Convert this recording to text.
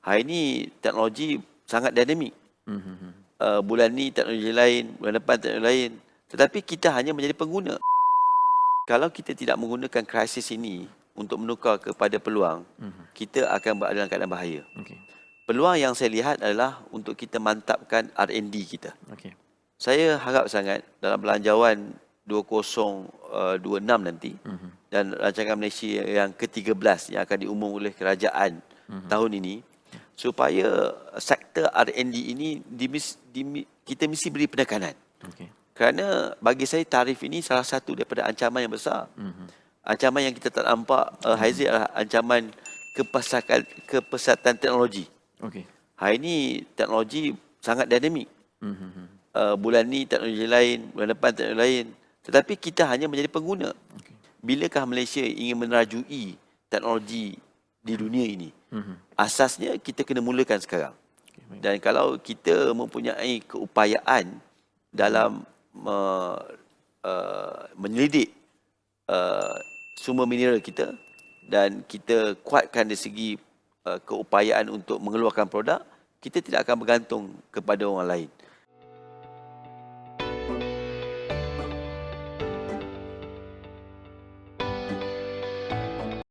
Hari ini teknologi sangat dinamik. Mhm. Uh, bulan ni teknologi lain, bulan depan teknologi lain. Tetapi kita hanya menjadi pengguna. Kalau kita tidak menggunakan krisis ini untuk menukar kepada peluang, Mhm. kita akan berada dalam keadaan bahaya. Okey. Peluang yang saya lihat adalah untuk kita mantapkan R&D kita. Okey. Saya harap sangat dalam belanjawan 2026 nanti Mhm. dan rancangan Malaysia yang ke-13 yang akan diumum oleh kerajaan Mhm. tahun ini supaya sektor R&D ini dimis, dimi, kita mesti beri penekanan. Okey. Kerana bagi saya tarif ini salah satu daripada ancaman yang besar. Mhm. Ancaman yang kita tak nampak uh, Haizi adalah ancaman kepesatan, kepesatan teknologi. Okey. Hari ini teknologi sangat dinamik. Mhm. Uh, bulan ni teknologi lain, bulan depan teknologi lain. Tetapi kita hanya menjadi pengguna. Okey. Bilakah Malaysia ingin menerajui teknologi di dunia ini? Mhm. Asasnya kita kena mulakan sekarang. Baik. Dan kalau kita mempunyai keupayaan dalam uh, uh, menyelidik uh, sumber mineral kita dan kita kuatkan dari segi uh, keupayaan untuk mengeluarkan produk, kita tidak akan bergantung kepada orang lain.